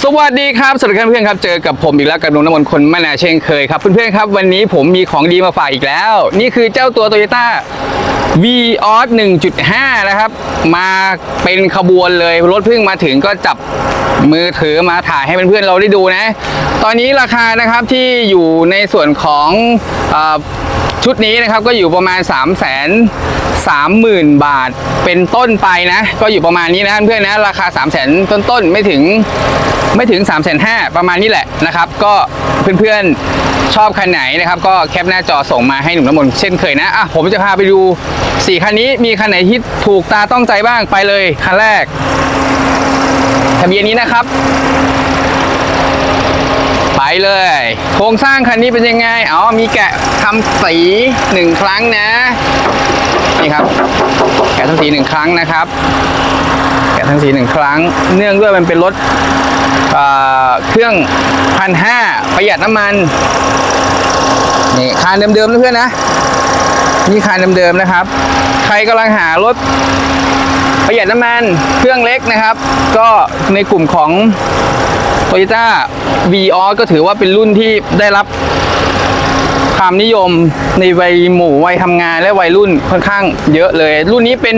สวัสดีครับสวัสดีครับเพื่อนๆครับเจอกับผมอีกแล้วกับนุ่น้ำมนต์คนแมะนาเช่นเคยครับเพื่อนๆครับวันนี้ผมมีของดีมาฝากอีกแล้ว นี่คือเจ้าตัว Toyota v o s 1.5 นะครับ มาเป็นขบวนเลยรถเพิ่งมาถึงก็จับมือถือมาถ่ายให้เพื่อนๆเราได้ดูนะ ตอนนี้ราคานะครับที่อยู่ในส่วนของ ชุดนี้นะครับก็อยู่ประมาณ3 3 0 0 0 0 บาทเป็นต้นไปนะ ก็อยู่ประมาณนี้นะเพื่อนนะราคา 3 0 0 0 0 0ต้นๆไม่ถึงไม่ถึง 3 5 0 0 0ประมาณนี้แหละนะครับ ก็เพื่อนๆชอบคันไหนนะครับ ก็แคปหน้าจอส่งมาให้หนุ่มน้ำมนต์เช่นเคยนะอะผมจะพาไปดู 4 คันนี้มีคันไหนที่ถูกตาต้องใจบ้างไปเลยคันแรก ทะเบียนนี้นะครับ ไปเลย โครงสร้างคันนี้เป็นยังไง อ๋อ มีแกะทำสีหนึ่งครั้งนะ นี่ครับ แกะทำสีหนึ่งครั้งนะครับ แกะทำสีหนึ่งครั้ง เนื่องด้วยมันเป็นรถเเครื่องพันห้าประหยัดน้ำมัน นี่คานเดิมๆนะเพื่อนนะ นี่คานเดิมๆนะครับ ใครกำลังหารถประหยัดน้ำมันเครื่องเล็กนะครับ ก็ในกลุ่มของ Toyota v ีออก็ถือว่าเป็นรุ่นที่ได้รับ ความนิยมในวัยหมู่วัยทำงานและวัยรุ่นค่อนข้างเยอะเลย รุ่นนี้เป็น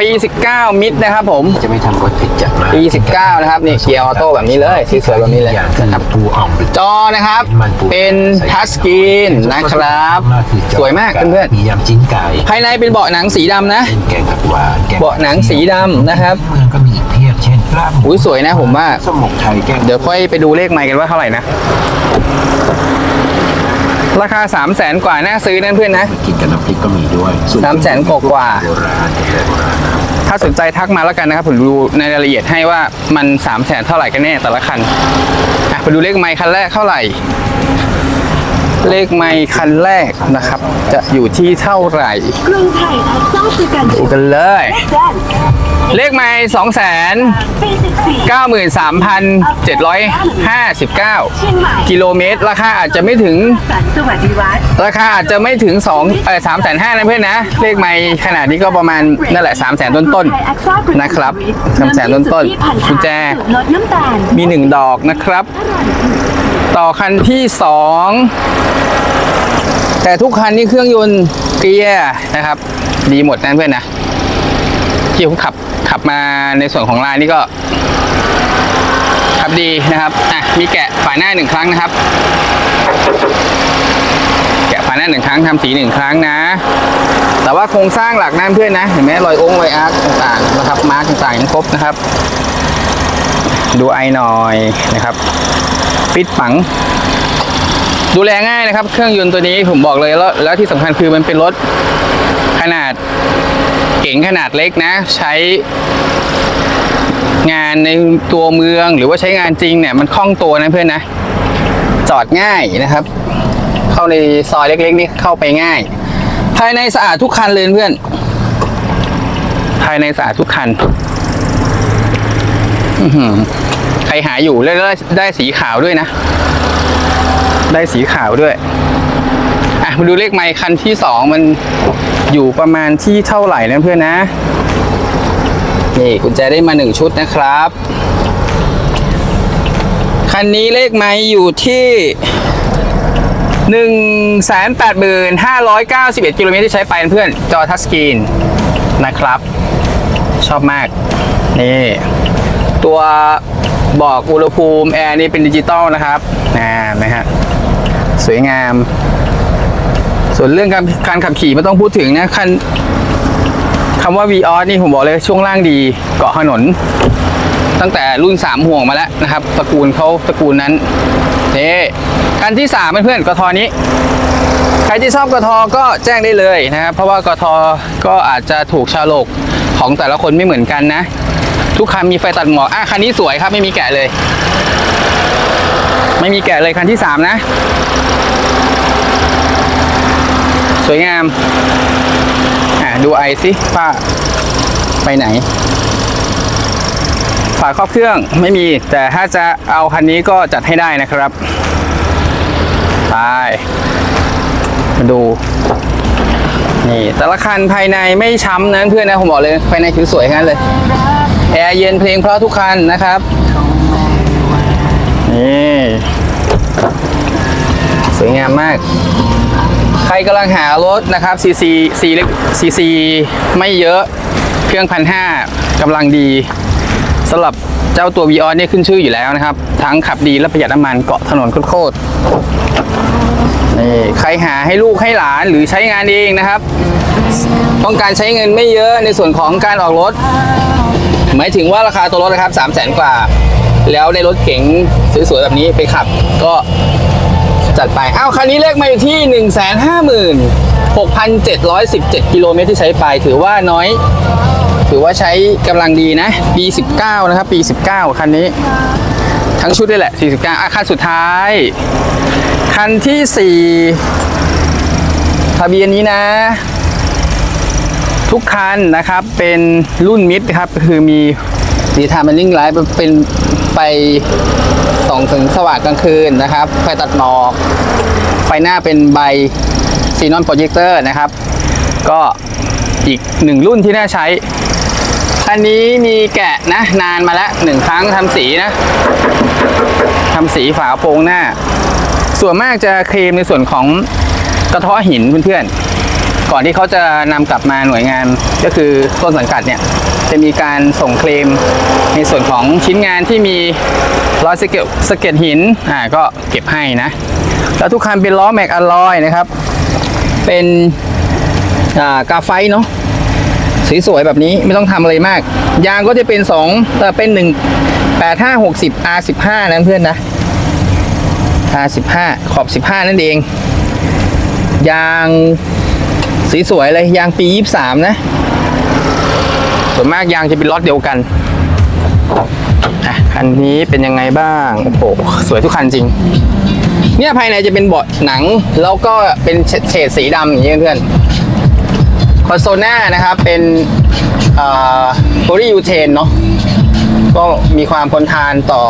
ปี 19 มิดนะครับผม จะไม่ทำรถผิดจัดมาปี 19 นะครับนี่เกียร์ออโต้แบบนี้เลยสีสวยแบบนี้เลยอย่างนะครับทูอ่อมจอนะครับ เป็นทัชสกรีนนะครับ สวยมากเพื่อนมียำจิ้นไก่ๆภายในเป็นเบาะหนังสีดำนะเป็นแกงผักหวานแกงเบาะหนังสีดำนะครับเมืองก็มีอีกเพียบเช่นลาบหมูอุ้ยสวยนะผมว่าสมกไทยแกงเดี๋ยวค่อยไปดูเลขใหม่กันว่าเท่าไหร่นะ ราคา3 0 0แสนกว่าน่าซื้อนั่นเพื่อนนะกินกับน้ำพริกก็มีด้วยสามแสนกว่าโบราณแต่โบราณนะถ้าสนใจทักมาแล้วกันนะครับผมดูในรายละเอียดให้ว่ามัน3 0 0แสนเท่าไหร่กันแน่แต่ละคันอะไปดูเลขไมค์คันแรกเท่าไหร่ เลขไมค์คันแรกนะครับ จะอยู่ที่เท่าไหร่กรุงไทยทักซ่าคือการดูกันเลยแจ้ง เลขไมค์2 0 0 0 0ปี14 93,759เชียงใหม่กิโลเมตร ราคาอาจจะไม่ถึง ราคาอาจจะไม่ถึง2เออ3 5 0 0 0นห้านะเพื่อนนะ เลขไม่ขนาดนี้ก็ประมาณนั่นแหละ3 0 0 0 0 0ต้นต้นๆนะครับ3 0 0 0 0 0ต้นต้นๆกุญแจลดน้ำตาลมี1ดอกนะครับ ต่อคันที่2แต่ทุกคันนี่เครื่องยนต์เกียร์นะครับ ดีหมดนะเพื่อนนะ ที่ผมขับขับมาในส่วนของลายนี่ก็ขับดีนะครับอะมีแกะฝาหน้าหนึ่งครั้งนะครับ แกะฝาหน้าหนึ่งครั้งทำสีหนึ่งครั้งนะ แต่ว่าโครงสร้างหลักนั่นเพื่อนนะเห็นไหมรอยองค์รอยอาร์คต่างๆนะครับมาร์กต่างๆยังครบนะครับ ดูไอหน่อยนะครับฟิตฝังดูแลง่ายนะครับ เครื่องยนต์ตัวนี้ผมบอกเลยแล้วแล้วที่สำคัญคือมันเป็นรถขนาด เก๋งขนาดเล็กนะ ใช้งานในตัวเมืองหรือว่าใช้งานจริงเนี่ยมันคล่องตัวนะเพื่อนนะ จอดง่ายนะครับ เข้าในซอยเล็กๆนี่เข้าไปง่าย ภายในสะอาดทุกคันเลยเพื่อน ภายในสะอาดทุกคันอืใครหาอยู่แล้วได้ได้สีขาวด้วยนะ ได้สีขาวด้วย อะมาดูเลขไมค์คันที่สองมัน อยู่ประมาณที่เท่าไหร่นะเพื่อนนะ นี่กุญแจได้มาหนึ่งชุดนะครับ คันนี้เลขไมค์อยู่ที่หนึ่งแสนแปดหมื่นห้าร้อยเก้าสิบเอ็ดกิโลเมตรที่ใช้ไปนะเพื่อนจอทัชสกรีนนะครับ ชอบมาก นี่ ตัวบอกอุณหภูมิแอร์นี่เป็นดิจิตอลนะครับนะนะฮะสวยงาม ส่วนเรื่องการการขับขี่ไม่ต้องพูดถึงนะคันคำว่า v ีออนี่ผมบอกเลยช่วงล่างดีเกาะถนน ตั้งแต่รุ่น 3 ห่วงมาแล้วนะครับตระกูลเขาตระกูลนั้นนี่คันที่3เพื่อนๆกทอนี้ ใครที่ชอบกทอก็แจ้งได้เลยนะครับ เพราะว่ากทอก็อาจจะถูกชาโลกของแต่ละคนไม่เหมือนกันนะ ทุกคันมีไฟตัดหมอกอะคันนี้สวยครับไม่มีแกะเลย ไม่มีแกะเลยคันที่สามนะ สวยงามอะดูไอสิฝ้าไปไหน ฝาครอบเครื่องไม่มี แต่ถ้าจะเอาคันนี้ก็จัดให้ได้นะครับไปมาดูนี่แต่ละคันภายในไม่ช้ำนะเพื่อนนะผมบอกเลยภายในคือสวยงั้นเลยแอร์เย็นเพลงเพราะทุกคันนะครับนี่สวยงามมาก ใครกำลังหารถนะครับซีซีซีเล็กซีซีไม่เยอะเครื่องพันห้ากำลังดีสำหรับเจ้าตัว v ีออนเนี่ยขึ้นชื่ออยู่แล้วนะครับ ทั้งขับดีและประหยัดน้ำมันเกาะถนนโคตรนี่ใครหาให้ลูกให้หลานหรือใช้งานเองนะครับ ต้องการใช้เงินไม่เยอะในส่วนของการออกรถ หมายถึงว่าราคาตัวรถนะครับ3 0 0แสนกว่า แล้วในรถเก๋งสวยๆแบบนี้ไปขับ ก็ จัดไป อ้าวคันนี้เลขมาอยู่ที่ 1 5 6 7 1 7 กิโลเมตรที่ใช้ไป ถือว่าน้อย ถือว่าใช้กำลังดีนะ ปี 19 นะครับ ปี 19 คันนี้ ทั้งชุดเลยแหละ 49อะคันสุดท้าย คันที่ 4 ทะเบียนนี้นะ ทุกคันนะครับ เป็นรุ่นมิดครับ คือมีดีทามันนิ่งไลท์เป็นไฟ ส่องถึงสว่างกลางคืนนะครับ ไฟตัดหมอก ไฟหน้าเป็นใบซีนอนโปรเจคเตอร์นะครับ ก็อีกหนึ่งรุ่นที่น่าใช้คันนี้มีแกะนะนานมาแล้วหนึ่งครั้งทำสีนะทำสีฝาโปรงหน้า ส่วนมากจะเคลมในส่วนของกระเทาะหินเพื่อนๆ ก่อนที่เขาจะนำกลับมาหน่วยงานก็คือต้นสังกัดเนี่ย จะมีการส่งเคลมในส่วนของชิ้นงานที่มี รอยสะเก็ดสะเก็ดหินอ่าก็เก็บให้นะ แล้วทุกคันเป็นล้อแม็กอลลอยนะครับ เป็นอ่ากาไฟเนาะสวยๆแบบนี้ไม่ต้องทำอะไรมาก ยางก็จะเป็น2แต่เป็น1 8 5 60 R15 นะเพื่อนนะ R15 ขอบ 15 นั่นเอง ยางสีสวยเลย ยางปี 23 นะ ส่วนมากยางจะเป็นล็อตเดียวกันอ คันนี้เป็นยังไงบ้างโอ้โหสวยทุกคันจริง เนี่ยภายในจะเป็นเบาะหนัง แล้วก็เป็นเฉดสีดำอย่างนี้เพื่อนคอนโซลหน้านะครับเป็นโพลียูเทนเนาะก็มีความทนทานต่อ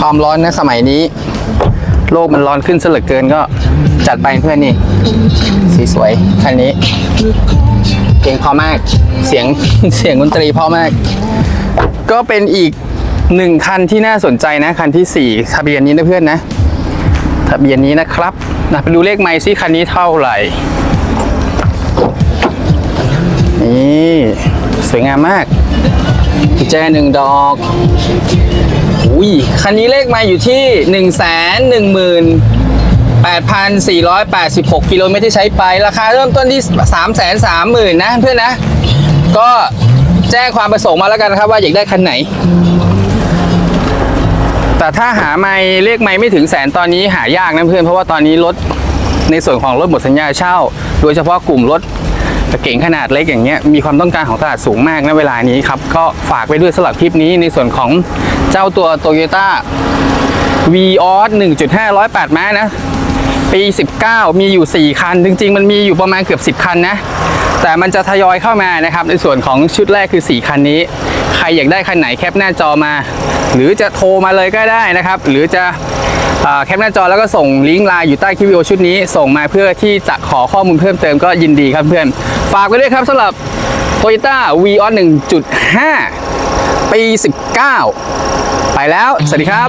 ความร้อนในสมัยนี้ โลกมันร้อนขึ้นเหลือเกินก็จัดไปเพื่อนนี่ สีสวยคันนี้เพลงพอมากเสียงเสียงดนตรีพอมาก ก็เป็นอีก หนึ่งคันที่น่าสนใจนะคันที่สี่ทะเบียนนี้นะเพื่อนนะทะเบียนนี้นะครับนะไปดูเลขไมค์ซิคันนี้เท่าไหร่ นี่สวยงามมากกุญแจหนึ่งดอกอุ้ยคันนี้เลขมาอยู่ที่ 1 1 1 8 4 8 6 กิโลเมตรที่ใช้ไป ราคาเริ่มต้นที่ 3 3 0 0 0 0 นะเพื่อนนะ ก็แจ้งความประสงค์มาแล้วกันครับว่าอยากได้คันไหน แต่ถ้าหาไม่เลขไม่ไม่ถึงแสนตอนนี้หายากนะเพื่อนเพราะว่าตอนนี้รถในส่วนของรถหมดสัญญาเช่า โดยเฉพาะกลุ่มรถเก๋งขนาดเล็กอย่างเงี้ยมีความต้องการของตลาดสูงมากในเวลานี้ครับ ก็ฝากไว้ด้วยสำหรับคลิปนี้ในส่วนของเจ้าตัว Toyota v o s 1.5 108ม้านะ ปี 19 มีอยู่ 4 คัน จริง ๆ มันมีอยู่ประมาณเกือบ 10 คันนะ แต่มันจะทยอยเข้ามานะครับ ในส่วนของชุดแรกคือ 4 คันนี้ ใครอยากได้คันไหนแคปหน้าจอมา หรือจะโทรมาเลยก็ได้นะครับ หรือจะแคปหน้าจอแล้วก็ส่งลิงก์ไลน์อยู่ใต้คลิปวิดีโอชุดนี้ ส่งมาเพื่อที่จะขอข้อมูลเพิ่มเติมก็ยินดีครับเพื่อน ฝากไว้ด้วยครับสำหรับ Toyota v o s 1.5 ปี 19 ไปแล้ว สวัสดีครับ